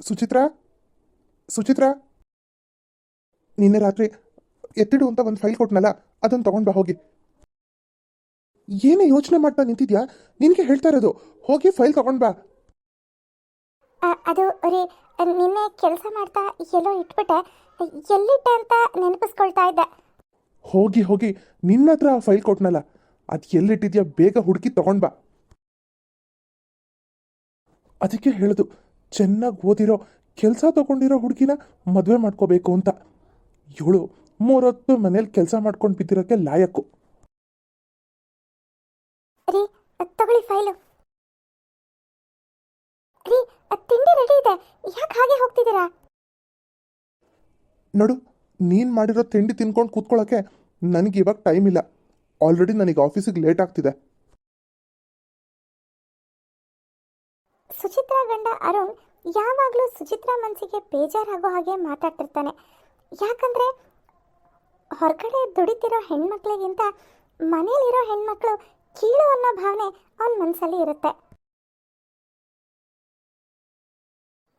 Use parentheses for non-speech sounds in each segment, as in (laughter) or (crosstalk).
ಸುಚಿತ್ರಾ? ಸುಚಿತ್ರಾ? ನಿನ್ನೆ ರಾತ್ರಿ ಎತ್ತಿಡು ಅಂತ ಒಂದು ಫೈಲ್ ಕೊಟ್ನಲ್ಲ ಅದನ್ನು ತಗೊಂಡ್ ಬಾ ಹೋಗಿ. ಏನೇ ಯೋಚನೆ ಮಾಡ್ತಾ ನಿಂತಿದ್ಯಾ? ನಿನಗೆ ಹೇಳ್ತಾ ಇರೋದು ಹೋಗಿ ಫೈಲ್ ತಗೊಂಡ್ ಬಾ. ಅದು ರೀ ನಿನ್ನೆ ಕೆಲಸ ಮಾಡ್ತಾ ಎಲ್ಲೋ ಇಟ್ಬಿಟ್ಟೆ ಎಲ್ಲಿಟ್ಟೆ ಅಂತ ನೆನಪಿಸ್ಕೊಳ್ತಾ ಇದ್ದೆ. ಹೋಗಿ ಹೋಗಿ ನಿನ್ನ ಹತ್ರ ಆ ಫೈಲ್ ಕೊಟ್ನಲ್ಲ ಅದು ಎಲ್ಲಿಟ್ಟಿದ್ಯಾ? ಬೇಗ ಹುಡುಕಿ ತಗೊಂಡ್ ಬಾ. ಅದಕ್ಕೆ ಹೇಳುದು ಚೆನ್ನಾಗಿ ಓದಿರೋ ಕೆಲಸ ತಗೊಂಡಿರೋ ಹುಡುಗಿನ ಮದುವೆ ಮಾಡ್ಕೋಬೇಕು ಅಂತ. ಇವಳು ಮೂರೊತ್ತು ಮನೇಲಿ ಕೆಲಸ ಮಾಡ್ಕೊಂಡು ಬಿದ್ದಿರೋಕ್ಕೆ ಲಾಯಕ್ಕು. ರೀ ಅದ್ ತಗೊಳ್ಳಿ ಫೈಲು. ರೀ ತಿಂಡಿ ರೆಡಿ ಇದೆ. ಯಾಕೆ ಹಾಗೆ ಹೋಗ್ತಿದ್ದೀರಾ? ನೋಡು ನೀನು ಮಾಡಿರೋ ತಿಂಡಿ ತಿನ್ಕೊಂಡು ಕೂತ್ಕೊಳ್ಳೋಕ್ಕೆ ನನಗೆ ಇವಾಗ ಟೈಮ್ ಇಲ್ಲ. ಆಲ್ರೆಡಿ ನನಗೆ ಆಫೀಸಿಗೆ ಲೇಟ್ ಆಗ್ತಿದೆ. ಸುಚಿತ್ರಾ ಗಂಡ ಅರುಣ್ ಯಾವಾಗಲೂ ಸುಚಿತ್ರ ಮನಸ್ಸಿಗೆ ಬೇಜಾರಾಗೋ ಹಾಗೆ ಮಾತಾಡ್ತಿರ್ತಾನೆ. ಯಾಕಂದರೆ ಹೊರಗಡೆ ದುಡಿತಿರೋ ಹೆಣ್ಮಕ್ಳಿಗಿಂತ ಮನೇಲಿರೋ ಹೆಣ್ಮಕ್ಳು ಕೀಳು ಅನ್ನೋ ಭಾವನೆ ಅವನ ಮನಸ್ಸಲ್ಲಿ ಇರುತ್ತೆ.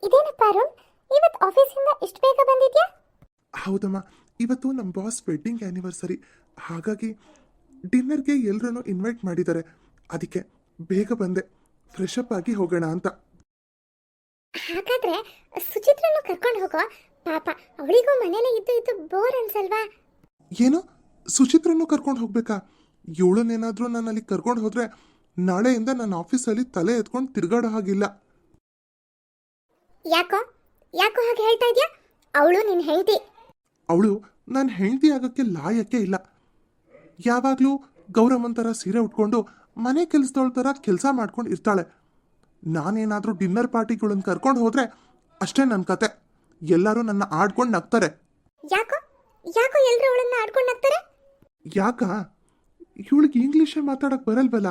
ಇದೇನಪ್ಪ ಅರುಣ್? ಇವತ್ತು ಆಫೀಸಿಂದ ಇಷ್ಟು ಬೇಗ ಬಂದಿದ್ಯಾ? ಹೌದಮ್ಮ, ಇವತ್ತು ನಮ್ಮ ಬಾಸ್ ವೆಡ್ಡಿಂಗ್ ಆ್ಯನಿವರ್ಸರಿ ಹಾಗಾಗಿ ಡಿನ್ನರ್ಗೆ ಎಲ್ಲರನ್ನು ಇನ್ವೈಟ್ ಮಾಡಿದ್ದಾರೆ. ಅದಕ್ಕೆ ಬೇಗ ಬಂದೆ. ಫ್ರೆಶ್ ಅಪ್ ಆಗಿ ಹೋಗೋಣ ಅಂತ. ಹಾಗಾದ್ರೆ ಸುಚಿತ್ರನ್ನು ಕರ್ಕೊಂಡು ಹೋಗೋ ಪಾಪ ಅವಳಿಗೂ ಮನೇಲೆ ಇದ್ದು ಇದ್ದು ಬೋರ್ ಅನ್ಸಲ್ವಾ? ಏನು? ಸುಚಿತ್ರನ್ನು ಕರ್ಕೊಂಡು ಹೋಗ್ಬೇಕಾ? ಏಳನೇನಾದ್ರೂ ನಾನು ಅಲ್ಲಿ ಕರ್ಕೊಂಡು ಹೋದ್ರೆ ನಾಳೆಯಿಂದ ನನ್ನ ಆಫೀಸಲ್ಲಿ ತಲೆ ಎತ್ಕೊಂಡು ತಿರುಗಾಡೋ ಹಾಗಿಲ್ಲ. ಯಾಕೋ? ಯಾಕೋ ಹಾಗೆ ಹೇಳ್ತಾ ಇದ್ಯಾ? ಅವಳು ನಿನ್ನ ಹೆಂಡತಿ. ಅವಳು ನನ್ನ ಹೆಂಡತಿ ಆಗೋಕ್ಕೆ ಲಾಯಕ್ಕೆ ಇಲ್ಲ. ಯಾವಾಗಲೂ ಗೌರವಂತರ ಸೀರೆ ಉಟ್ಕೊಂಡು ಮನೆ ಕೆಲಸದವಳ ಥರ ಕೆಲಸ ಮಾಡ್ಕೊಂಡು ಇರ್ತಾಳೆ. ನಾನೇನಾದರೂ ಡಿನ್ನರ್ ಪಾರ್ಟಿಗಳನ್ನ ಕರ್ಕೊಂಡು ಹೋದರೆ ಅಷ್ಟೇ ನನ್ನ ಕತೆ. ಎಲ್ಲರೂ ನನ್ನ ಆಡ್ಕೊಂಡು ನಗ್ತಾರೆ. ಯಾಕೋ? ಯಾಕೋ ಎಲ್ಲರೂ ಅವಳನ್ನ ಆಡ್ಕೊಂಡು ನಗ್ತಾರೆ? ಯಾಕ? ಇವಳಿಗೆ ಇಂಗ್ಲೀಷೇ ಮಾತಾಡಕ್ಕೆ ಬರಲ್ವಲ್ಲ?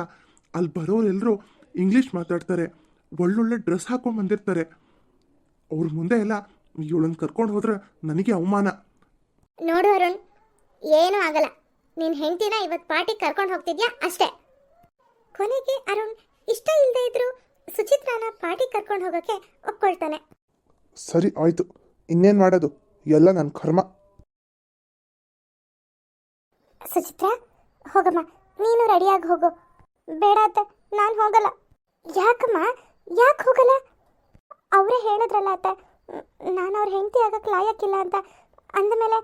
ಅಲ್ಲಿ ಬರೋರೆಲ್ಲರೂ ಇಂಗ್ಲೀಷ್ ಮಾತಾಡ್ತಾರೆ. ಒಳ್ಳೊಳ್ಳೆ ಡ್ರೆಸ್ ಹಾಕೊಂಡು ಬಂದಿರ್ತಾರೆ. ಅವ್ರ ಮುಂದೆ ಎಲ್ಲ ಇವಳನ್ನ ಕರ್ಕೊಂಡು ಹೋದ್ರೆ ನನಗೆ ಅವಮಾನ. ನೋಡು ಅರುಣ್ ಏನೂ ಆಗಲ್ಲ. ನಿನ್ ಹೆಂಡತಿನ ಇವತ್ತು ಪಾರ್ಟಿ ಕರ್ಕೊಂಡು ಹೋಗ್ತಿದ್ಯಾ? ಅಷ್ಟೇ. ಕೊನೆಗೆ ಅರುಣ್ ಇಷ್ಟ ಇಲ್ಲದೆ ಇದ್ರು ಸುಚಿತ್ರಾನ ಪಾರ್ಟಿ ಕರ್ಕೊಂಡು ಹೋಗೋಕೆ ಒಪ್ಕೊಳ್ತಾನೆ. ಸರಿ ಆಯ್ತು. ಇನ್ನೇನ್ ಮಾಡೋದು? ಎಲ್ಲ ನನ್ನ ಕರ್ಮ. ಸುಚಿತ್ರಾ ಹೋಗಮ್ಮ. ನೀನು ರೆಡಿಯಾಗಿ ಹೋಗು. ಬೇಡ ಅತ್ತೆ ನಾನು ಹೋಗಲ್ಲ. ಯಾಕಮ್ಮ? ಯಾಕೆ ಹೋಗಲ್ಲ? ಅವರೇ ಹೇಳಿದ್ರಲ್ಲ ಅತ್ತ ನಾನು ಅವ್ರ ಹೆಂಡತಿ ಆಗಕ್ಕೆ ಲಾಯಕ್ಕಿಲ್ಲ ಅಂತ. ಅಂದಮೇಲೆ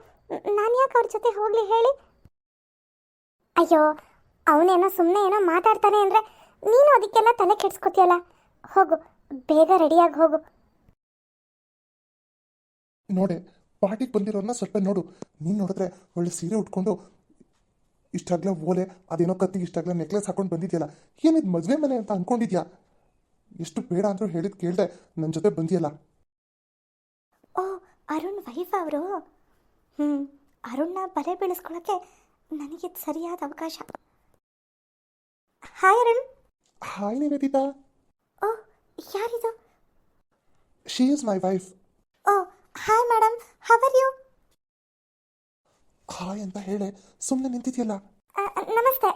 ನಾನು ಯಾಕೆ ಅವ್ರ ಜೊತೆ ಹೋಗಲಿ ಹೇಳಿ? ಅಯ್ಯೋ ಅವನೇನೋ ಸುಮ್ಮನೆ ಏನೋ ಮಾತಾಡ್ತಾನೆ ಅಂದರೆ ನೀನು ಅದಕ್ಕೆಲ್ಲ ತಲೆ ಕೆಡ್ಸ್ಕೊತೀಯಲ್ಲ? ಹೋಗು ಬೇಗ ರೆಡಿಯಾಗಿ ಹೋಗು. ನೋಡಿ ಪಾರ್ಟಿಗೆ ಬಂದಿರೋನ್ನ ಸ್ವಲ್ಪ ನೋಡು. ನೀನು ನೋಡಿದ್ರೆ ಒಳ್ಳೆ ಸೀರೆ ಉಟ್ಕೊಂಡು ಇಷ್ಟಾಗ್ಲ ಓಲೆ ಅದೇನೋ ಕತ್ತಿಗೆ ಇಷ್ಟಾಗ್ಲ ನೆಕ್ಲೆಸ್ ಹಾಕೊಂಡು ಬಂದಿದ್ಯಲ್ಲ? ಏನಿದು ಮದುವೆ ಮನೆ ಅಂತ ಅನ್ಕೊಂಡಿದ್ಯಾ? ಎಷ್ಟು ಬೇಡ ಅಂದ್ರೂ ಹೇಳಿದ್ ಕೇಳ್ದೆ ನನ್ನ ಜೊತೆ ಬಂದಿಯಲ್ಲ. ಓ ಅರುಣ್ ವೈಫ್ ಅವರು? ಹ್ಞೂ ಅರುಣ್ನ ಬಲೆ ಬೀಳಿಸ್ಕೊಳ್ಳೋಕ್ಕೆ ನನಗಿದು ಸರಿಯಾದ ಅವಕಾಶ. Hi Arun. Hi Nivedita. Oh ಯಾರಿದು? She is my wife oh hi madam are you hi ಅಂತ ಹೇಳೆ ಸುಮ್ಮನೆ ನಿಂತಿದ್ಯಲ್ಲ? ನಮಸ್ತೆ.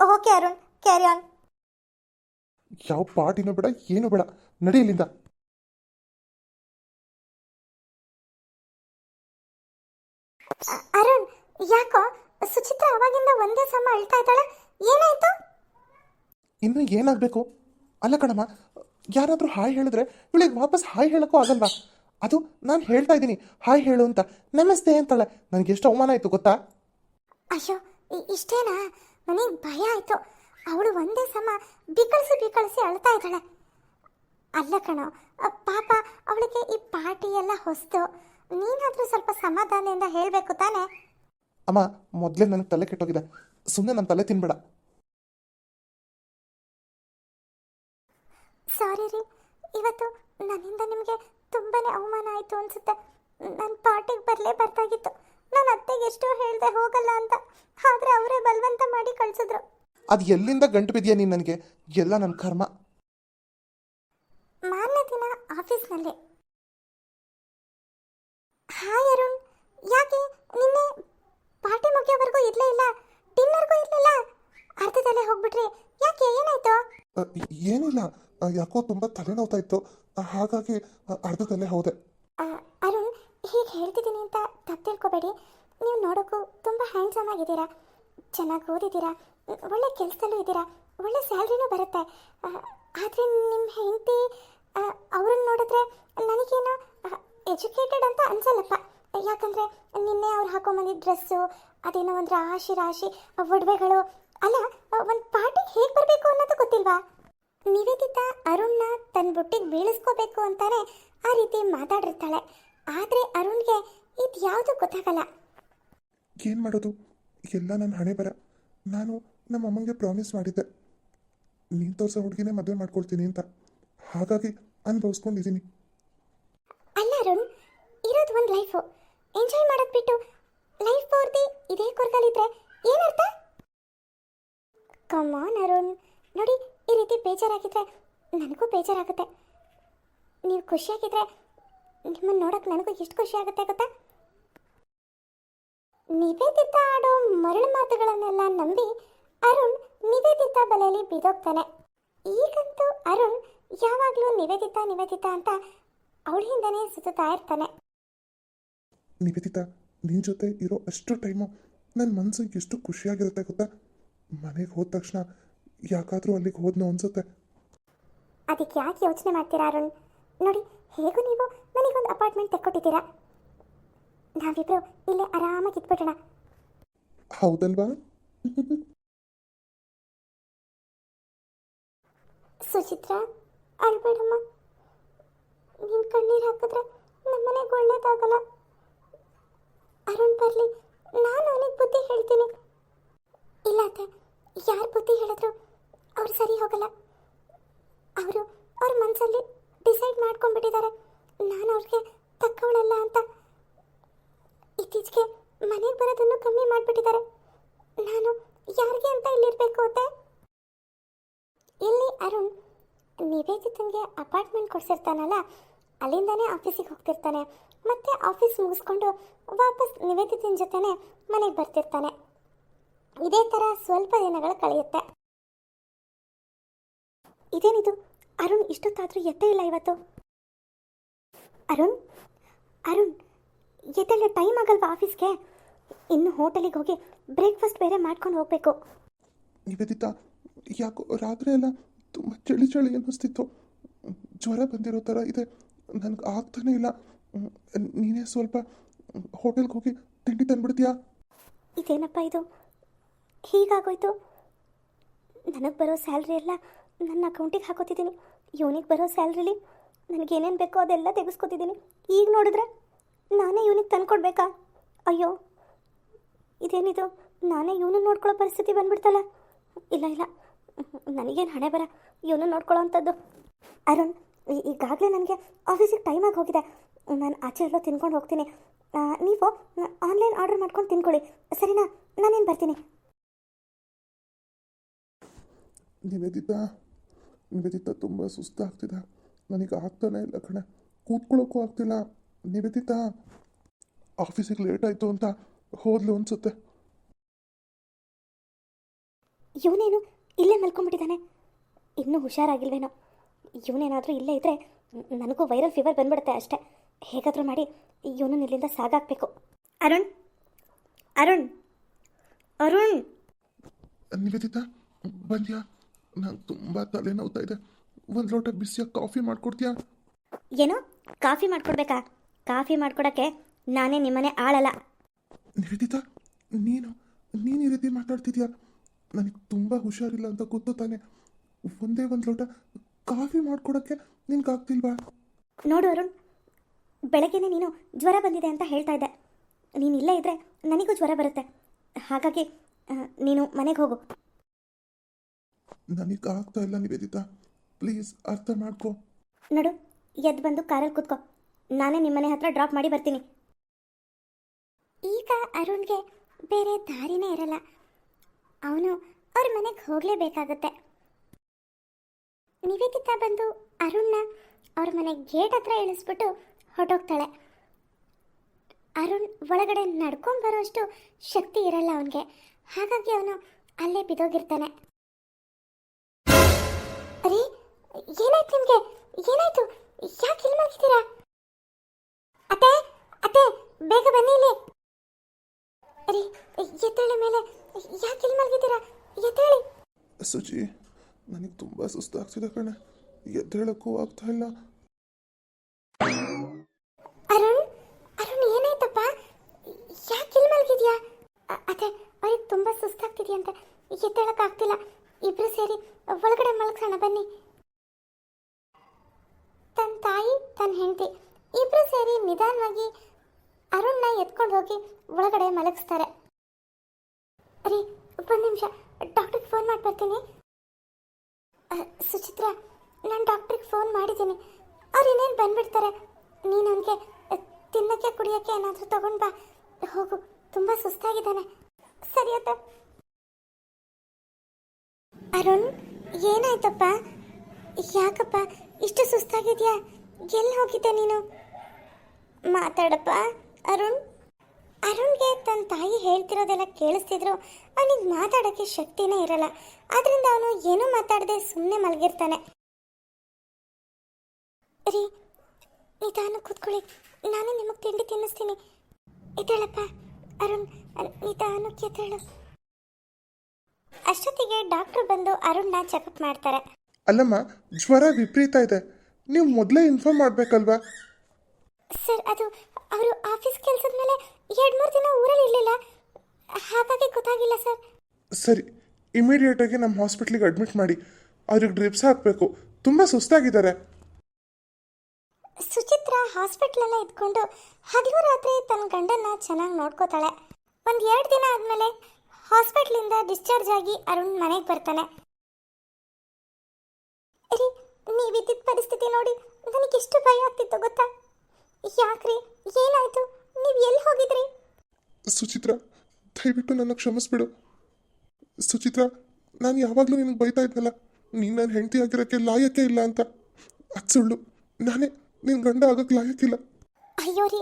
ಓಕೆ ಅರುಣ್ ಕ್ಯಾರಿ ಆನ್ ಯಾವ ಪಾರ್ಟಿನೂ ಬೇಡ ಏನು ಬೇಡ ನಡಿ ಇಲ್ಲಿಂದ. ಅರುಣ್ ಯಾಕೋ ಸುಚಿತ್ರ ಅವಾಗಿಂದ ಒಂದೇ ಸಮ ಅಳ್ತಾ ಇದ್ದಾಳೆ? ಏನಾಯ್ತು? ಇನ್ನು ಏನಾಗಬೇಕು? ಅಲ್ಲ ಕಣಮ್ಮ ಯಾರಾದರೂ ಹಾಯ್ ಹೇಳಿದ್ರೆ ಇವಳಿಗೆ ವಾಪಸ್ ಹಾಯ್ ಹೇಳಕ್ಕೂ ಆಗಲ್ವಾ? ಅದು ನಾನು ಹೇಳ್ತಾ ಇದ್ದೀನಿ ಹಾಯ್ ಹೇಳು ಅಂತ. ನಮಸ್ತೆ ಅಂತಾಳೆ. ನನಗೆ ಎಷ್ಟು ಅವಮಾನ ಆಯ್ತು ಗೊತ್ತಾ? ಅಯ್ಯೋ ಇಷ್ಟೇನಾ? ನನಗೆ ಭಯ ಆಯ್ತು. ಅವಳು ಒಂದೇ ಸಮ ಬಿಕಳಿಸಿ ಬಿಕಳಿಸಿ ಅಳ್ತಾ ಇದ್ದಾಳೆ. ಅಲ್ಲ ಕಣೋ ಪಾಪ ಅವಳಿಗೆ ಈ ಪಾರ್ಟಿ ಎಲ್ಲ ಹೊಸ್ತು. ನೀನಾದ್ರೂ ಸ್ವಲ್ಪ ಸಮಾಧಾನದಿಂದ ಹೇಳಬೇಕು ತಾನೆ? ಅಮ್ಮ ಮೊದ್ಲೇ ನನಗೆ ತಲೆ ಕೆಟ್ಟೋಗಿದೆ. ಸುಮ್ಮನೆ ನನ್ನ ತಲೆ ತಿನ್ಬೇಡ. ಸಾರಿ ರೀ. ಇವತ್ತು ನನ್ನಿಂದ ನಿಮಗೆ ತುಂಬಾನೇ ಅವಮಾನ ಆಯಿತು ಅನ್ಸುತ್ತೆ. ನನ್ನ ಪಾರ್ಟಿಗೆ ಬರಲೇ ಬರ್ತಾಗಿತ್ತು. ನಾನು ಅತ್ತೆಗೆ ಎಷ್ಟೋ ಹೇಳ್ದೆ ಹೋಗಲ್ಲ ಅಂತ. ಆದರೆ ಅವರೇ ಬಲವಂತ ಮಾಡಿ ಕಳಿಸಿದ್ರು. ಅದು ಎಲ್ಲಿಂದ ಗಂಟು ಬಿದ್ಯಾ ನೀನು ನನಗೆ? ಎಲ್ಲ ನನ್ನ ಕರ್ಮ. ಮಾರನೇ ದಿನ ಆಫೀಸ್ನಲ್ಲಿ ಹಾಯ್ ಅರುಣ್ ಯಾಕೆ ನಿನ್ನೆ ಪಾರ್ಟಿ ಮುಗಿಯೋವರೆಗೂ ಇರ್ಲೇ ಇಲ್ಲ ಡಿನ್ನರ್ಗೂ ಇರ್ಲಿಲ್ಲ ಅರ್ಧದಲ್ಲೇ ಹೋಗ್ಬಿಟ್ರಿ. ಯಾಕೆ ಏನಾಯ್ತು? ಏನಿಲ್ಲ ಯಾಕೋ ತುಂಬಾ ತಲೆನೋವ್ತಾ ಇತ್ತು. ಹಾಗಾಗಿ ಅರ್ಧದಲ್ಲೇ ಹೋದೆ. ಅರುಣ್ ಹೀಗೆ ಹೇಳ್ತಿದ್ದೀನಿ ಅಂತ ತಪ್ಪು ತಿಳ್ಕೊಬೇಡಿ. ನೀವು ನೋಡೋಕ್ಕೂ ತುಂಬ ಹ್ಯಾಂಡ್ಸಮ್ ಆಗಿದ್ದೀರಾ. ಚೆನ್ನಾಗಿ ಓದಿದ್ದೀರಾ. ಒಳ್ಳೆ ಕೆಲಸದಲ್ಲೂ ಇದ್ದೀರಾ. ಒಳ್ಳೆ ಸ್ಯಾಲ್ರಿನೂ ಬರುತ್ತೆ. ಆದರೆ ನಿಮ್ಮ ಹೆಂಡತಿ ಅವ್ರನ್ನ ನೋಡಿದ್ರೆ ನನಗೇನು ಎಜುಕೇಟೆಡ್ ಅಂತ ಅನ್ಸಲ್ಲಪ್ಪ. ಯಾಕಂದರೆ ನಿನ್ನೆ ಅವ್ರು ಹಾಕೊಂಬಂದಿದ್ದ ಡ್ರೆಸ್ಸು ಅದೇನೋ ಒಂದು ರಾಶಿ ರಾಶಿ, ಒಡವೆಗಳು, ಅಲ್ಲ, ಒಂದು ಪಾರ್ಟಿಗೆ ಹೇಗೆ ಬರಬೇಕು ಅನ್ನೋದು ಗೊತ್ತಿಲ್ವಾ? ನಿವೇದಿತಾ ಅರುಣ್ನ ತನ್ನ ಬುಟ್ಟಿಗೆ ಬೀಳಿಸ್ಕೋಬೇಕು ಅಂತಾನೆ ಆ ರೀತಿ ಮಾತಾಡಿರ್ತಾಳೆ. ಆದರೆ ಅರುಣ್ಗೆ ಇದು ಯಾವುದು ಗೊತ್ತಾಗಲ್ಲ. ಏನು ಮಾಡೋದು? ಎಲ್ಲ ನನ್ನ ಹಣೆ ಬರ. ನಾನು ನಮ್ಮ ಅಮ್ಮಂಗೆ ಪ್ರಾಮಿಸ್ ಮಾಡಿದ್ದೆ. ನೀನು ತೋರಿಸೋ ಹುಡುಗಿನೇ ಮದುವೆ ಮಾಡ್ಕೊಳ್ತೀನಿ ಅಂತ. ಹಾಗಾಗಿ ಅನುಭವಿಸ್ಕೊಂಡಿದ್ದೀನಿ ಒಂದು ಲೈಫು ಎಂಜಾಯ್ ಮಾಡೋದು ಬಿಟ್ಟು ಲೈಫ್ ಪೂರ್ತಿ ಇದೇ ಕೊರಗಲಿದ್ರೆ ಏನರ್ಥ ಕಮಾನ್ ಅರುಣ್. ನೋಡಿ, ಈ ರೀತಿ ಬೇಜಾರಾಗಿದ್ರೆ ನನಗೂ ಬೇಜಾರಾಗುತ್ತೆ. ನೀವು ಖುಷಿಯಾಗಿದ್ರೆ ನಿಮ್ಮನ್ನು ನೋಡೋಕೆ ನನಗೂ ಎಷ್ಟು ಖುಷಿ ಆಗುತ್ತೆ ಗೊತ್ತಾ? ನಿವೇದಿತಾ ಆಡೋ ಮರಳು ಮಾತುಗಳನ್ನೆಲ್ಲ ನಂಬಿ ಅರುಣ್ ನಿವೇದಿತಾ ಬಲೆಯಲ್ಲಿ ಬಿದ್ದೋಗ್ತಾನೆ ಈಗಂತೂ ಅರುಣ್ ಯಾವಾಗಲೂ ನಿವೇದಿತಾ ನಿವೇದಿತಾ ಅಂತ ಅವಳಿಂದನೇ ಸುತ್ತಾ ಇರ್ತಾನೆ. ನಿವೇದಿತಾ ನಿನ್ನ ಜೊತೆ ಇರೋ ಅಷ್ಟು ಟೈಮು ನನ್ನ ಮನಸ್ಸು ಎಷ್ಟು ಖುಷಿಯಾಗಿರುತ್ತೆ ಗೊತ್ತಾ? ಮನೆಗೆ ಹೋದ ತಕ್ಷಣ ಯಾಕಾದರೂ ಅಲ್ಲಿಗೆ ಹೋದ್ನೋ ಅನಿಸುತ್ತೆ. ಅದಕ್ಕೆ ಯಾಕೆ ಯೋಚನೆ ಮಾಡ್ತೀರಾ ಅರುಣ್? ನೋಡಿ ಹೇಗೂ ನೀವು ನನಗೊಂದು ಅಪಾರ್ಟ್ಮೆಂಟ್ ತೆಕ್ಕೊಟ್ಟಿದ್ದೀರಾ? ನಾವಿಬ್ರು ಇಲ್ಲೇ ಆರಾಮಾಗಿ ಇದ್ಬಿಡೋಣ. ಹೌದಲ್ವಾ? ಸುಚಿತ್ರ ಅಳ್ಬೇಡಮ್ಮ ನೀನು ಕಣ್ಣೀರು ಹಾಕಿದ್ರೆ ನಮ್ಮನೆಗೆ ಒಳ್ಳೇದಾಗಲ್ಲ. ಅರುಣ್ ಬರಲಿ, ನಾನು ಅವನಿಗೆ ಬುದ್ಧಿ ಹೇಳ್ತೀನಿ. ಇಲ್ಲ ಅತ್ತೆ, ಯಾರು ಬುದ್ಧಿ ಹೇಳಿದ್ರು ಅವ್ರು ಸರಿ ಹೋಗಲ್ಲ. ಅವರು ಅವ್ರ ಮನಸ್ಸಲ್ಲಿ ಡಿಸೈಡ್ ಮಾಡ್ಕೊಂಡ್ಬಿಟ್ಟಿದ್ದಾರೆ. ನಾನು ಅವ್ರಿಗೆ ತಕ್ಕವಳಲ್ಲ ಅಂತ. ಇತ್ತೀಚೆಗೆ ಮನೆಗೆ ಬರೋದನ್ನು ಕಮ್ಮಿ ಮಾಡಿಬಿಟ್ಟಿದ್ದಾರೆ. ನಾನು ಯಾರಿಗೆ ಅಂತ ಇಲ್ಲಿರಬೇಕು ಅತ್ತೆ? ಇಲ್ಲಿ ಅರುಣ್ ನಿವೇದಿತನಿಗೆ ಅಪಾರ್ಟ್ಮೆಂಟ್ ಕೊಡ್ಸಿರ್ತಾನಲ್ಲ, ಅಲ್ಲಿಂದಾನೇ ಆಫೀಸಿಗೆ ಹೋಗ್ತಿರ್ತಾನೆ. ಮತ್ತೆ ಆಫೀಸ್ ಮುಗಿಸ್ಕೊಂಡು ವಾಪಸ್ ನಿವೇದಿತನ ಜೊತೆನೆ ಮನೆಗೆ ಬರ್ತಿರ್ತಾನೆ. ಇದೇ ಥರ ಸ್ವಲ್ಪ ದಿನಗಳು ಕಳೆಯುತ್ತೆ. ಇದೇನಿದು? ಅರುಣ್ ಇಷ್ಟೊತ್ತಾದರೂ ಎದ್ದೇ ಇಲ್ಲ ಇವತ್ತು. ಅರುಣ್? ಅರುಣ್ ಎದ್ದೆಲ್ಲ ಟೈಮ್ ಆಗಲ್ವಾ ಆಫೀಸ್ಗೆ ಇನ್ನು ಹೋಟೆಲಿಗೆ ಹೋಗಿ ಬ್ರೇಕ್ಫಾಸ್ಟ್ ಬೇರೆ ಮಾಡ್ಕೊಂಡು ಹೋಗಬೇಕು. ನಿವೇದಿತಾ, ಯಾಕೋ ರಾತ್ರಿ ಎಲ್ಲ ತುಂಬ ಚಳಿ ಚಳಿ ಅನ್ನಿಸ್ತಿತ್ತು. ಜ್ವರ ಬಂದಿರೋ ಥರ ಇದೆ. ನನಗೆ ಆಗ್ತಾನೇ ಇಲ್ಲ. ನೀನೇ ಸ್ವಲ್ಪ ಹೋಟೆಲ್ಗೆ ಹೋಗಿ ತಿಂಡಿ ತಂದ್ಬಿಡ್ತೀಯಾ? ಇದೇನಪ್ಪ ಇದು? ಹೀಗಾಗೋಯ್ತು? ನನಗೆ ಬರೋ ಸ್ಯಾಲ್ರಿ ಎಲ್ಲ ನನ್ನ ಅಕೌಂಟಿಗೆ ಹಾಕೋತಿದ್ದೀನಿ. ಇವನಿಗೆ ಬರೋ ಸ್ಯಾಲ್ರಿಲಿ ನನಗೇನೇನು ಬೇಕೋ ಅದೆಲ್ಲ ತೆಗೆಸ್ಕೊತಿದ್ದೀನಿ. ಈಗ ನೋಡಿದ್ರೆ ನಾನೇ ಇವನಿಗೆ ತಂದ್ಕೊಡ್ಬೇಕಾ? ಅಯ್ಯೋ, ಇದೇನಿದು? ನಾನೇ ಇವನು ನೋಡ್ಕೊಳ್ಳೋ ಪರಿಸ್ಥಿತಿ ಬಂದ್ಬಿಡ್ತಲ್ಲ. ಇಲ್ಲ ಇಲ್ಲ. ನನಗೇನು ಹಣೆ ಬರ. ಇವನು ನೋಡ್ಕೊಳ್ಳೋ ಅಂಥದ್ದು. ಅರುಣ್ ಈಗಾಗಲೇ ನನಗೆ ಆಫೀಸಿಗೆ ಟೈಮ್ ಆಗಿ ಹೋಗಿದೆ. ನಾನು ಆಚೆ ಎಲ್ಲೋ ತಿನ್ಕೊಂಡು ಹೋಗ್ತೀನಿ. ನೀವು ಆನ್ಲೈನ್ ಆರ್ಡರ್ ಮಾಡ್ಕೊಂಡು ತಿನ್ಕೊಳ್ಳಿ. ಸರಿನಾ? ನಾನೇನು ಬರ್ತೀನಿ? ನಿವೇದಿತ ನಿವೇದಿತ ತುಂಬ ಸುಸ್ತಾಗ್ತಿದೆ. ನನಗೆ ಆಗ್ತಾನೆ ಇಲ್ಲ ಕಣೆ. ಕೂತ್ಕೊಳ್ಳೋಕ್ಕೂ ಆಗ್ತಿಲ್ಲ. ನಿವೇದಿತಾ ಆಫೀಸಿಗೆ ಲೇಟ್ ಆಯಿತು ಅಂತ ಹೋದ್ಲು ಅನ್ಸುತ್ತೆ. ಇವನೇನು ಇಲ್ಲೇ ಮಲ್ಕೊಂಡ್ಬಿಟ್ಟಿದ್ದಾನೆ? ಇನ್ನೂ ಹುಷಾರಾಗಿಲ್ವೇನೋ? ಇವನೇನಾದರೂ ಇಲ್ಲೇ ಇದ್ದರೆ ನನಗೂ ವೈರಲ್ ಫೀವರ್ ಬಂದ್ಬಿಡುತ್ತೆ ಅಷ್ಟೇ. ಹೇಗಾದರೂ ಮಾಡಿ ಇವನನ್ನು ಇಲ್ಲಿಂದ ಸಾಗಾಕಬೇಕು. ಅರುಣ್ ಅರುಣ್ ಅರುಣ್. ನಿವೇದಿತಾ ಬಂದ್ಯಾ? ನಂಗೆ ತುಂಬ ತಲೆನೋವ್ತಾ ಇದೆ. ಒಂದು ಲೋಟ ಬಿಸಿಯ ಕಾಫಿ ಮಾಡಿಕೊಡ್ತೀಯಾ? ಏನು? ಕಾಫಿ ಮಾಡ್ಕೊಡ್ಬೇಕಾ? ಕಾಫಿ ಮಾಡ್ಕೊಡೋಕ್ಕೆ ನಾನೇ ನಿಮ್ಮನೆ ಆಳಲ್ಲ. ನಿವೇದಿತಾ ನೀನು ನೀನು ಈ ರೀತಿ ಮಾತಾಡ್ತಿದ್ಯಾ? ನನಗೆ ತುಂಬ ಹುಷಾರಿಲ್ಲ ಅಂತ ಗೊತ್ತು ತಾನೆ. ಒಂದೇ ಒಂದು ಲೋಟ ಕಾಫಿ ಮಾಡ್ಕೊಡೋಕ್ಕೆ ನಿನ್ಗಾಗ್ತಿಲ್ವಾ? ನೋಡು ಅರುಣ್ ಬೆಳಗ್ಗೆನೇ ನೀನು ಜ್ವರ ಬಂದಿದೆ ಅಂತ ಹೇಳ್ತಾ ಇದ್ದೆ. ನೀನು ಇಲ್ಲೇ ಇದ್ದರೆ ನನಗೂ ಜ್ವರ ಬರುತ್ತೆ. ಹಾಗಾಗಿ ನೀನು ಮನೆಗೆ ಹೋಗು. ನನಗೆ ಆಗ್ತಾ ಇಲ್ಲ ನಿವೇದಿತಾ. ಪ್ಲೀಸ್ ಅರ್ಥ ಮಾಡ್ಕೋ. ನೋಡು ಎದ್ದು ಬಂದು ಕಾರಲ್ಲಿ ಕೂತ್ಕೋ. ನಾನೇ ನಿಮ್ಮನೆ ಹತ್ರ ಡ್ರಾಪ್ ಮಾಡಿ ಬರ್ತೀನಿ. ಈಗ ಅರುಣ್ಗೆ ಬೇರೆ ದಾರಿನೇ ಇರಲ್ಲ. ಅವನು ಅವ್ರ ಮನೆಗೆ ಹೋಗಲೇಬೇಕಾಗತ್ತೆ. ನಿವೇದಿತಾ ಬಂದು ಅರುಣ್ನ ಅವ್ರ ಮನೆ ಗೇಟ್ ಹತ್ರ ಇಳಿಸ್ಬಿಟ್ಟು ಹೊರಟೋಗ್ತಾಳೆ. ಅರುಣ್ ಒಳಗಡೆ ನಡ್ಕೊಂಡು ಬರೋಷ್ಟು ಶಕ್ತಿ ಇರಲ್ಲ ಅವನಿಗೆ. ಹಾಗಾಗಿ ಅವನು ಅಲ್ಲೇ ಬಿದ್ದೋಗಿರ್ತಾನೆ. ಅರೇ, ಏನಾಯ್ತು ನಿಮಗೆ? ಏನಾಯ್ತು? ಯಾಕೆ ಇಲ್ಲಿ ಮಲಗಿದ್ದೀರಾ? ಅತ್ತೆ ಅತ್ತೆ, ಬೇಗ ಬನ್ನಿ ಇಲ್ಲಿ. ರೀ ಎದ್ದೇಳಿ ಮೇಲೆ. ಯಾಕೆ ಇಲ್ಲಿ ಮಲಗಿದ್ದೀರಾ? ಎದ್ದೇಳಿ. ಸುಜಿ ನನಗೆ ತುಂಬ ಸುಸ್ತಾಗ್ತಿದೆ ಕಣೆ. ಎದ್ದೇಳಕ್ಕೂ ಆಗ್ತಾ ಇಲ್ಲ ಅರುಣ್ ಅರುಣ್ ಏನಾಯ್ತಪ್ಪ ಯಾಕೆ ಇಲ್ಲಿ ಮಲಗಿದ್ಯಾ ಅ- ಅತ್ತೆ ಅವ್ರಿಗೆ ತುಂಬ ಸುಸ್ತಾಗ್ತಿದೆಯಂತೆ. ಎದ್ದೇಳಕ್ಕಾಗ್ತಿಲ್ಲ ಇಬ್ರು ಸೇರಿ ಒಳಗಡೆ ಮಲಗ್ಸೋಣ ಬನ್ನಿ. ತನ್ನ ತಾಯಿ ತನ್ನ ಹೆಂಡತಿ ಇಬ್ರು ಸೇರಿ ನಿಧಾನವಾಗಿ ಅರುಣ್ನ ಎತ್ಕೊಂಡು ಹೋಗಿ ಒಳಗಡೆ ಮಲಗಿಸ್ತಾರೆ. ರೀ, ಒಂದು ನಿಮಿಷ. ಡಾಕ್ಟ್ರಿಗೆ ಫೋನ್ ಮಾಡಿ ಬರ್ತೀನಿ. ಸುಚಿತ್ರ, ನಾನು ಡಾಕ್ಟ್ರಿಗೆ ಫೋನ್ ಮಾಡಿದ್ದೀನಿ. ಅವ್ರು ಇನ್ನೇನು ಬಂದ್ಬಿಡ್ತಾರೆ? ನೀನು ಅವನಿಗೆ ತಿನ್ನಕ್ಕೆ, ಕುಡಿಯೋಕ್ಕೆ ಏನಾದರೂ ತಗೊಂಡು ಬಾ. ಹೋಗು, ತುಂಬ ಸುಸ್ತಾಗಿದ್ದಾನೆ. ಸರಿ ಅರುಣ್, ಏನಾಯ್ತಪ್ಪ? ಯಾಕಪ್ಪ? ಇಷ್ಟು ಸುಸ್ತಾಗಿದ್ಯಾ? ಎಲ್ಲಿ ಹೋಗಿದ್ದೆ ನೀನು? ಮಾತಾಡಪ್ಪ, ಅರುಣ್. ಅರುಣ್ಗೆ ತನ್ನ ತಾಯಿ ಹೇಳ್ತಿರೋದೆಲ್ಲ ಕೇಳಿಸ್ತಿದ್ರು. ಅವನಿಗೆ ಮಾತಾಡೋಕ್ಕೆ ಶಕ್ತಿನೇ ಇರಲ್ಲ. ಅದರಿಂದ ಅವನು ಏನೂ ಮಾತಾಡದೆ ಸುಮ್ಮನೆ ಮಲಗಿರ್ತಾನೆ. ರೀ, ನಿಧಾನ ಕೂತ್ಕೊಳ್ಳಿ. ನಾನು ನಿಮಗೆ ತಿಂಡಿ ತಿನ್ನಿಸ್ತೀನಿ. ಇದ್ದಾಳಪ್ಪ, ಅರುಣ್. ನಿಧಾನಕ್ಕೆ ಎದ್ದೇಳು ಅಷ್ಟೊತ್ತಿಗೆ ಡಾಕ್ಟರ್ ಬಂದು ಅರುಣ್ನ ಚೆಕಪ್ ಮಾಡ್ತಾರೆ. ಅಲ್ಲಮ್ಮ ಜ್ವರ ವಿಪರೀತ ಇದೆ. ನೀವು ಮೊದಲೇ ಇನ್ಫಾರ್ಮ್ ಮಾಡಬೇಕಲ್ವಾ? ಸರ್ ಅದು ಅವರು ಆಫೀಸ್ ಕೆಲಸದ ಮೇಲೆ ಎರಡು ಮೂರು ದಿನ ಊರಲ್ಲಿ ಇರಲಿಲ್ಲ. ಹಾಗಾಗಿ ಗೊತ್ತಾಗಿಲ್ಲ ಸರ್. ಸರಿ ಇಮಿಡಿಯೇಟ್ ಆಗಿ ನಮ್ಮ ಹಾಸ್ಪಿಟ್ಲಿಗೆ ಅಡ್ಮಿಟ್ ಮಾಡಿ. ಅವ್ರಿಗೆ ಡ್ರಿಪ್ಸ್ ಹಾಕಬೇಕು. ತುಂಬ ಸುಸ್ತಾಗಿದ್ದಾರೆ. ಸುಚಿತ್ರ ಹಾಸ್ಪಿಟ್ಲಲ್ಲ ಇದ್ಕೊಂಡು ಹಗಲು ರಾತ್ರಿ ತನ್ನ ಗಂಡನ್ನ ಚೆನ್ನಾಗಿ ನೋಡ್ಕೋತಾಳೆ. ಒಂದು ಎರಡು ದಿನ ಆದಮೇಲೆ ಹಾಸ್ಪಿಟ್ಲಿಂದ ಡಿಸ್ಚಾರ್ಜ್ ಆಗಿ ಅರುಣ್ ಮನೆಗೆ ಬರ್ತಾನೆ. ರೀ ನೀವಿದ್ದಿದ್ದ ಪರಿಸ್ಥಿತಿ ನೋಡಿ ನನಗೆಷ್ಟು ಭಯ ಆಗ್ತಿತ್ತು ಗೊತ್ತಾ? ಯಾಕ್ರಿ? ಏನಾಯ್ತು? ನೀವು ಎಲ್ಲಿ ಹೋಗಿದ್ರಿ? ಸುಚಿತ್ರ ದಯವಿಟ್ಟು ನನ್ನ ಕ್ಷಮಿಸ್ಬಿಡು. ಸುಚಿತ್ರ ನಾನು ಯಾವಾಗಲೂ ನಿನಗೆ ಬೈತಾ ಇದ್ನಲ್ಲ ನೀನು ನನ್ನ ಹೆಂಡತಿ ಆಗಿರೋಕ್ಕೆ ಲಾಯಕ್ಕೆ ಇಲ್ಲ ಅಂತ. ಅದು ಸುಳ್ಳು. ನಾನೇ ನಿನ್ನ ಗಂಡ ಆಗೋಕ್ಕೆ ಲಾಯಕ್ಕಿಲ್ಲ ಅಯ್ಯೋ ರೀ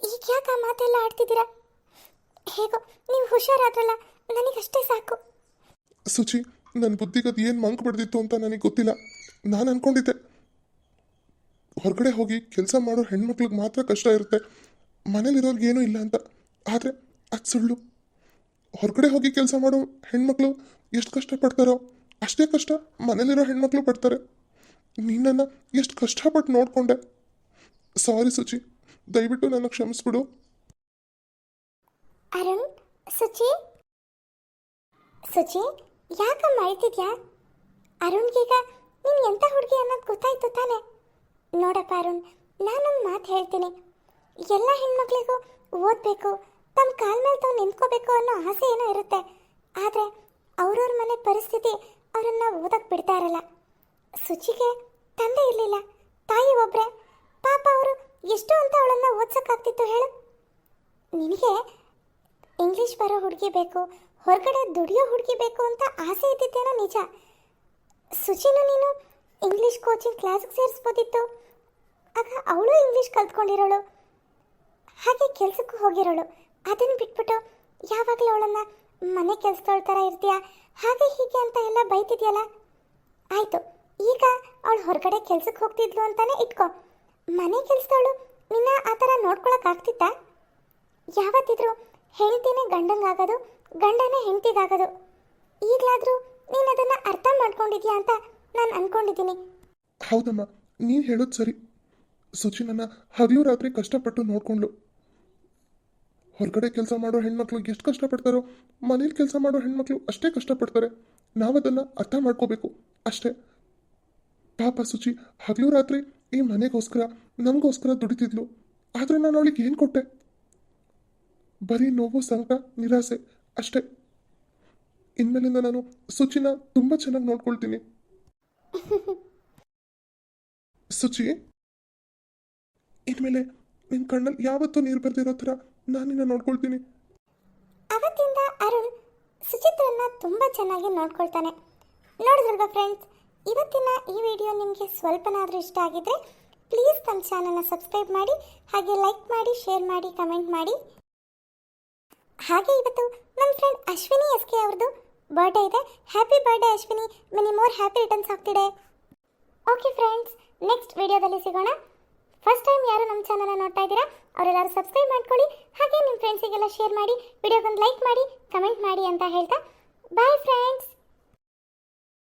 ಈಗ ಯಾಕೆ ಆ ಮಾತೆಲ್ಲ ಆಡ್ತಿದ್ದೀರಾ? ಹೇಗೋ, ನೀವು ಹುಷಾರಾದ್ರಲ್ಲ, ನನಗಷ್ಟೇ ಸಾಕು. ಸುಚಿ ನನ್ನ ಬುದ್ಧಿಗದು ಏನು ಮಂಕ್ ಬಡ್ದಿತ್ತು ಅಂತ ನನಗೆ ಗೊತ್ತಿಲ್ಲ. ನಾನು ಅನ್ಕೊಂಡಿದ್ದೆ. ಹೊರಗಡೆ ಹೋಗಿ ಕೆಲಸ ಮಾಡೋ ಹೆಣ್ಮಕ್ಳಿಗೆ ಮಾತ್ರ ಕಷ್ಟ ಇರುತ್ತೆ. ಮನೇಲಿರೋರ್ಗೆ ಏನೂ ಇಲ್ಲ ಅಂತ. ಆದರೆ, ಅದು ಸುಳ್ಳು. ಹೊರಗಡೆ ಹೋಗಿ ಕೆಲಸ ಮಾಡೋ ಹೆಣ್ಮಕ್ಳು ಎಷ್ಟು ಕಷ್ಟಪಡ್ತಾರೋ, ಅಷ್ಟೇ ಕಷ್ಟ ಮನೇಲಿರೋ ಹೆಣ್ಮಕ್ಳು ಪಡ್ತಾರೆ. ನಿನ್ನನ್ನು ಎಷ್ಟು ಕಷ್ಟಪಟ್ಟು ನೋಡಿಕೊಂಡೆ. ಸಾರಿ ಸುಚಿ, ದಯವಿಟ್ಟು ನನ್ನ ಕ್ಷಮಿಸ್ಬಿಡು. ಅರುಣ್, ಸುಚಿ? ಸುಚಿ ಯಾಕಮ್ಮ ಅಳ್ತಿದ್ಯಾ? ಅರುಣ್ಗೀಗ ನೀನು ಎಂಥ ಹುಡುಗಿ ಅನ್ನೋದು ಗೊತ್ತಾಯ್ತು ತಾನೆ. ನೋಡಪ್ಪ ಅರುಣ್ ನಾನೊಂದು ಮಾತು ಹೇಳ್ತೀನಿ. ಎಲ್ಲ ಹೆಣ್ಮಕ್ಳಿಗೂ ಓದಬೇಕು ತಮ್ಮ ಕಾಲ ಮೇಲೆ ತಾವು ನಿಂತ್ಕೋಬೇಕು ಅನ್ನೋ ಆಸೆ ಏನೋ ಇರುತ್ತೆ. ಆದರೆ ಅವ್ರವ್ರ ಮನೆ ಪರಿಸ್ಥಿತಿ ಅವರನ್ನು ಓದಕ್ಕೆ ಬಿಡ್ತಾ ಇರಲ್ಲ. ಸುಚಿಗೆ ತಂದೆ ಇರಲಿಲ್ಲ, ತಾಯಿ ಒಬ್ಬರೇ ಪಾಪ ಅವರು ಎಷ್ಟು ಅಂತ ಅವಳನ್ನು ಓದ್ಸೋಕ್ಕಾಗ್ತಿತ್ತು ಹೇಳು. ನಿನಗೆ ಇಂಗ್ಲಿಷ್ ಬರೋ ಹುಡುಗಿ ಬೇಕು, ಹೊರಗಡೆ ದುಡಿಯೋ ಹುಡುಗಿ ಬೇಕು ಅಂತ ಆಸೆ ಇದ್ದಿದ್ದೇನೋ ನಿಜ. ಸುಚಿನು, ನೀನು ಇಂಗ್ಲೀಷ್ ಕೋಚಿಂಗ್ ಕ್ಲಾಸಿಗೆ ಸೇರಿಸ್ಬೋದಿತ್ತು. ಆಗ ಅವಳು ಇಂಗ್ಲೀಷ್ ಕಲ್ತ್ಕೊಂಡಿರೋಳು. ಹಾಗೆ ಕೆಲಸಕ್ಕೂ ಹೋಗಿರೋಳು. ಅದನ್ನು ಬಿಟ್ಬಿಟ್ಟು ಯಾವಾಗಲೂ ಅವಳನ್ನು ಮನೆ ಕೆಲಸದವಳ ಥರ ಇರ್ತೀಯಾ? ಹಾಗೆ ಹೀಗೆ ಅಂತ ಎಲ್ಲ ಬೈತಿದ್ಯಲ್ಲ? ಆಯಿತು, ಈಗ ಅವಳು ಹೊರಗಡೆ ಕೆಲಸಕ್ಕೆ ಹೋಗ್ತಿದ್ಲು ಅಂತಲೇ ಇಟ್ಕೋ. ಮನೆ ಕೆಲಸದವಳು ನಿನ್ನ ಆ ಥರ ನೋಡ್ಕೊಳಕ್ಕಾಗ್ತಿತ್ತಾ ಯಾವತ್ತಿದ್ರು ಹೆಂಡ್ತಿನೇ ಗಂಡಂಗಾಗೋದು, ಗಂಡನೇ ಹೆಂಡತಿಗಾಗೋದು. ಈಗಲಾದರೂ ನೀನು ಅದನ್ನ ಅರ್ಥ ಮಾಡ್ಕೊಂಡಿದ್ಯಾ ಅಂತ ನಾನು ಅನ್ಕೊಂಡಿದ್ದೀನಿ. ಹೌದಮ್ಮ ನೀನು ಹೇಳೋದು ಸರಿ. ಸುಚಿ ನನ್ನ ಹಗಲು ರಾತ್ರಿ ಕಷ್ಟಪಟ್ಟು ನೋಡ್ಕೊಂಡ್ಲು. ಹೊರಗಡೆ ಕೆಲಸ ಮಾಡೋ ಹೆಣ್ಮಕ್ಳು ಎಷ್ಟು ಕಷ್ಟಪಡ್ತಾರೋ, ಮನೇಲಿ ಕೆಲಸ ಮಾಡೋ ಹೆಣ್ಮಕ್ಳು ಅಷ್ಟೇ ಕಷ್ಟಪಡ್ತಾರೆ. ನಾವದನ್ನು ಅರ್ಥ ಮಾಡ್ಕೋಬೇಕು, ಅಷ್ಟೇ. ಪಾಪ ಸುಚಿ, ಹಗಲು ರಾತ್ರಿ ಈ ಮನೆಗೋಸ್ಕರ, ನಮಗೋಸ್ಕರ ದುಡಿತಿದ್ಲು. ಆದರೆ ನಾನು ಅವಳಿಗೆ ಏನು ಕೊಟ್ಟೆ? ಬರೀ ನೋವು ಸಂಕಟ ನಿರಾಸೆ ಅಷ್ಟೇ. ಇನ್ಮೇಲಿಂದ ನಾನು ಸುಚಿನ ತುಂಬ ಚೆನ್ನಾಗಿ ನೋಡ್ಕೊಳ್ತೀನಿ. (laughs) ಸುಚಿ ಇನ್ಮೇಲೆ ನಿನ್ನ ಕಣ್ಣಲ್ಲಿ ಯಾವತ್ತೂ ನೀರು ಬರ್ದಿರೋ ಥರ ನಾನು ನಿನ್ನ ನೋಡ್ಕೊಳ್ತೀನಿ. ಅವತ್ತಿಂದ ಅರುಣ್ ಸುಚಿತ್ರನ್ನ ತುಂಬ ಚೆನ್ನಾಗಿ ನೋಡ್ಕೊಳ್ತಾನೆ. ನೋಡಿದ್ರಲ್ವಾ ಫ್ರೆಂಡ್ಸ್ ಇವತ್ತಿನ ಈ ವಿಡಿಯೋ ನಿಮಗೆ ಸ್ವಲ್ಪನಾದರೂ ಇಷ್ಟ ಆಗಿದ್ರೆ ಪ್ಲೀಸ್ ನಮ್ಮ ಚಾನಲ್ನ ಸಬ್ಸ್ಕ್ರೈಬ್ ಮಾಡಿ ಹಾಗೆ ಲೈಕ್ ಮಾಡಿ ಶೇರ್ ಮಾಡಿ ಕಮೆಂಟ್ ಮಾಡಿ. ಹಾಗೆ ಇವತ್ತು ನನ್ನ ಫ್ರೆಂಡ್ ಅಶ್ವಿನಿ ಎಸ್ ಕೆ ಅವ್ರದ್ದು ಬರ್ಡೇ ಇದೆ. Happy birthday Ashwini. Many more happy returns ಆಗ್ತಿದೆ. ಓಕೆ ಫ್ರೆಂಡ್ಸ್ ನೆಕ್ಸ್ಟ್ ವಿಡಿಯೋದಲ್ಲಿ ಸಿಗೋಣ. ಫಸ್ಟ್ ಟೈಮ್ ಯಾರು ನಮ್ಮ ಚಾನಲ್ನ ನೋಡ್ತಾ ಇದ್ದೀರಾ, ಅವರೆಲ್ಲರೂ ಸಬ್ಸ್ಕ್ರೈಬ್ ಮಾಡ್ಕೊಳ್ಳಿ. ಹಾಗೆ ನಿಮ್ಮ ಫ್ರೆಂಡ್ಸಿಗೆಲ್ಲ ಶೇರ್ ಮಾಡಿ ವಿಡಿಯೋಗೊಂದು ಲೈಕ್ ಮಾಡಿ ಕಮೆಂಟ್ ಮಾಡಿ ಅಂತ ಹೇಳ್ತಾ. Bye friends